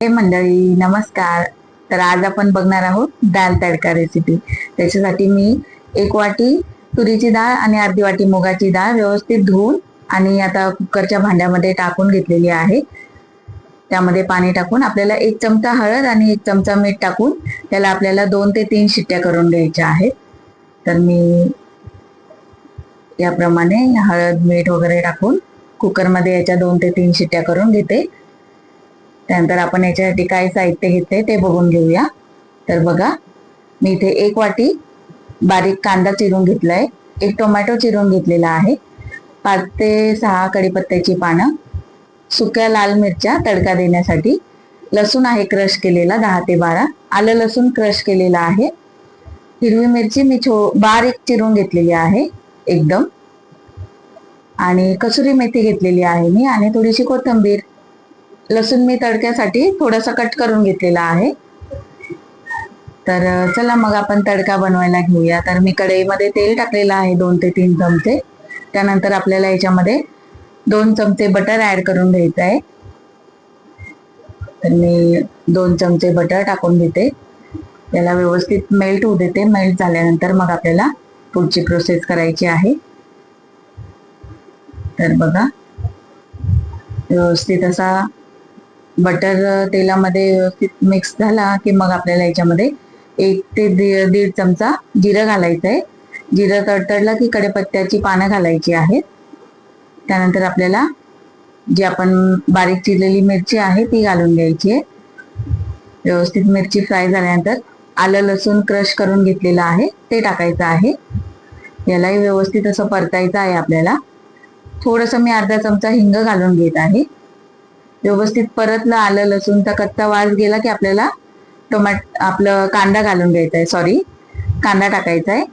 हे मंडळी नमस्कार. तर आज आपण बघणार आहोत दाल तडका रेसिपी त्याच्यासाठी मी एक वाटी तुरीची डाळ आणि अर्धी वाटी मुगाची डाळ व्यवस्थित धुवून आणि आता कुकरच्या भांड्यामध्ये टाकून घेतलेली आहे. त्यामध्ये पाणी टाकून आपल्याला एक चमचा हळद आणि एक चमचा मीठ टाकून त्याला आपल्याला दोन ते तीन शिट्ट्या करून द्यायच्या आहेत. तर मी याप्रमाणे हळद मीठ वगैरे टाकून कुकरमध्ये याच्या दोन ते तीन शिट्ट्या करून घेते. त्यानंतर आपण याच्यासाठी काय साहित्य घेतले ते बघून घेऊया. तर बघा मी इथे एक वाटी बारीक कांदा चिरून घेतलाय. एक टोमॅटो चिरून घेतलेला आहे. पाच ते सहा कढीपत्त्याची पानं सुक्या लाल मिरच्या तडका देण्यासाठी. लसूण आहे क्रश केलेला दहा ते बारा. आलं लसूण क्रश केलेला आहे. हिरवी मिरची मी छो बारीक चिरून घेतलेली आहे एकदम. आणि कसुरी मेथी घेतलेली आहे मी आणि थोडीशी कोथिंबीर. लसूण मी तडक्यासाठी थोडासा कट करून घेतलेला आहे. तर चला मग आपण तडका बनवायला घेऊया. तर मी कढईमध्ये तेल टाकलेलं आहे दोन ते तीन चमचे. त्यानंतर आपल्याला याच्यामध्ये दोन चमचे बटर ऍड करून घ्यायचं आहे. तर मी दोन चमचे बटर टाकून घेते. त्याला व्यवस्थित मेल्ट होऊ देते. मेल्ट झाल्यानंतर मग आपल्याला पुढची प्रोसेस करायची आहे. तर बघा व्यवस्थित असा बटर तेलामध्ये व्यवस्थित मिक्स झाला की मग आपल्याला याच्यामध्ये एक ते दीड चमचा जिरं घालायचं आहे. जिरं तडतडलं की कडेपत्त्याची पानं घालायची आहेत. त्यानंतर आपल्याला जी आपण बारीक चिरलेली मिरची आहे ती घालून घ्यायची आहे. व्यवस्थित मिरची फ्राय झाल्यानंतर आलं लसूण क्रश करून घेतलेलं आहे ते टाकायचं आहे. यालाही व्यवस्थित असं परतायचं आहे आपल्याला. थोडंसं मी अर्धा चमचा हिंग घालून घेत आहे. व्यवस्थित परतलं आलं लसूणचा कच्चा वास गेला की आपल्याला टोमॅट आपलं कांदा घालून घ्यायचा आहे. सॉरी कांदा टाकायचा आहे.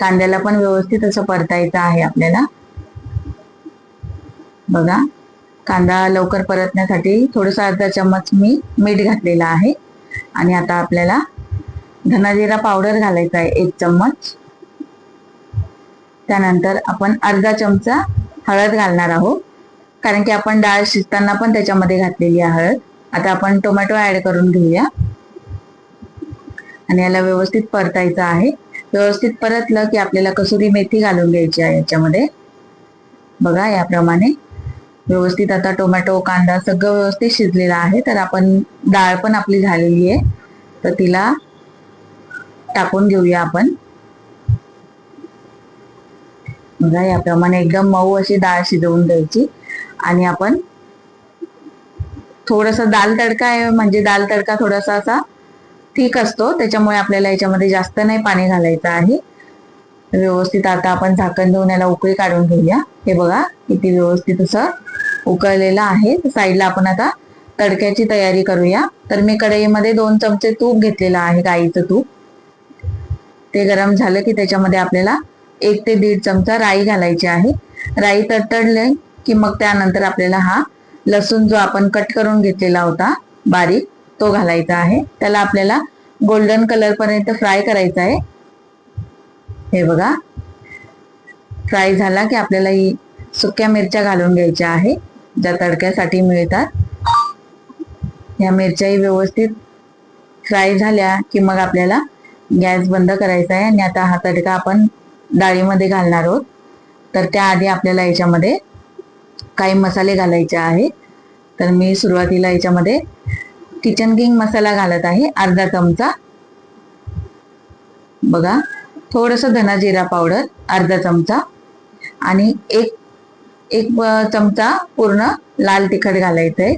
कांद्याला पण व्यवस्थित असं परतायचं आहे आपल्याला. बघा. कांदा लवकर परतण्यासाठी थोडंसं अर्धा चम्मच मी मीठ घातलेला आहे. आणि आता आपल्याला धनाजिरा पावडर घालायचा आहे एक चम्मच. त्यानंतर आपण अर्धा चमचा हळद घालणार आहोत. कारण की आपण डाळ शिजताना पण त्याच्यामध्ये घातलेली हळद आता आपण टोमॅटो ऍड करून घेऊया. आणि याला व्यवस्थित परतायचं आहे. व्यवस्थित परतलं की आपल्याला कसुरी मेथी घालून घ्यायची आहे याच्यामध्ये. बघा याप्रमाणे. व्यवस्थित आता टोमॅटो कांदा सगळं व्यवस्थित शिजलेलं आहे. तर आपण डाळ पण आपली झालेली आहे. तर तिला टाकून घेऊया आपण. बघा याप्रमाणे एकदम मऊ अशी डाळ शिजवून द्यायची आणि आपण थोडासा दाल तडका आहे म्हणजे दाल तडका थोडासा असा ठीक असतो. त्याच्यामुळे आपल्याला याच्यामध्ये जास्त नाही पाणी घालायचं आहे. व्यवस्थित आता आपण झाकण देऊन याला उकळी काढून घेऊया. हे बघा किती व्यवस्थित असं उकळलेलं आहे. साईडला आपण आता तडक्याची तयारी करूया. तर मी कढईमध्ये दोन चमचे तूप घेतलेलं आहे गाईचं तूप. ते गरम झालं की त्याच्यामध्ये आपल्याला एक ते दीड चमचा राई घालायची आहे. राई तडतडले की मग त्यानंतर आपल्याला हा लसूण जो आपण कट करून घेतलेला होता बारीक तो घालायचा आहे. त्याला आपल्याला गोल्डन कलर पर्यंत फ्राय करायचा आहे. हे बघा. फ्राय झाला की आपल्याला ही सुक्या मिरच्या घालून घ्यायच्या आहे. ज्या तडक्यासाठी मिळतात. या मिरच्याही व्यवस्थित फ्राय झाल्या की मग आपल्याला गॅस बंद करायचा आहे आणि आता हा तडका आपण डाळीमध्ये घालणार आहोत. तर त्याआधी आपल्याला याच्यामध्ये काही मसाले घालायचे आहेत. तर मी सुरुवातीला याच्यामध्ये किचन किंग मसाला घालत आहे अर्धा चमचा. बघा थोडस धना जिरा पावडर अर्धा चमचा. आणि एक एक चमचा पूर्ण लाल तिखट घालायचं आहे.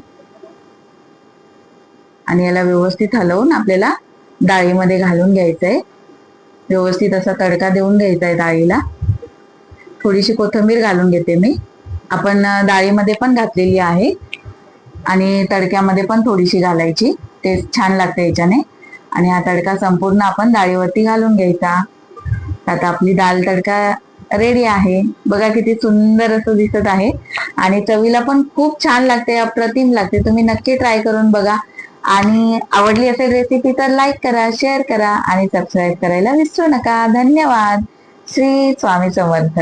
आणि याला व्यवस्थित हलवून आपल्याला डाळीमध्ये घालून घ्यायचं आहे. व्यवस्थित असा तडका देऊन घ्यायचा आहे डाळीला. थोडीशी कोथिंबीर घालून घेते मी. आपण डाळीमध्ये पण घातलेली आहे आणि तडक्यामध्ये पण थोडीशी घालायची. ते छान लागते याच्याने. आणि हा तडका संपूर्ण आपण डाळीवरती घालून घ्यायचा. आता आपली डाळ तडका रेडी आहे. बघा किती सुंदर असं दिसत आहे. आणि चवीला पण खूप छान लागते अप्रतिम लागते. तुम्ही नक्की ट्राय करून बघा. आणि आवडली असेल रेसिपी तर लाईक करा शेअर करा आणि सबस्क्राईब करायला विसरू नका. धन्यवाद. श्री स्वामी समर्थ.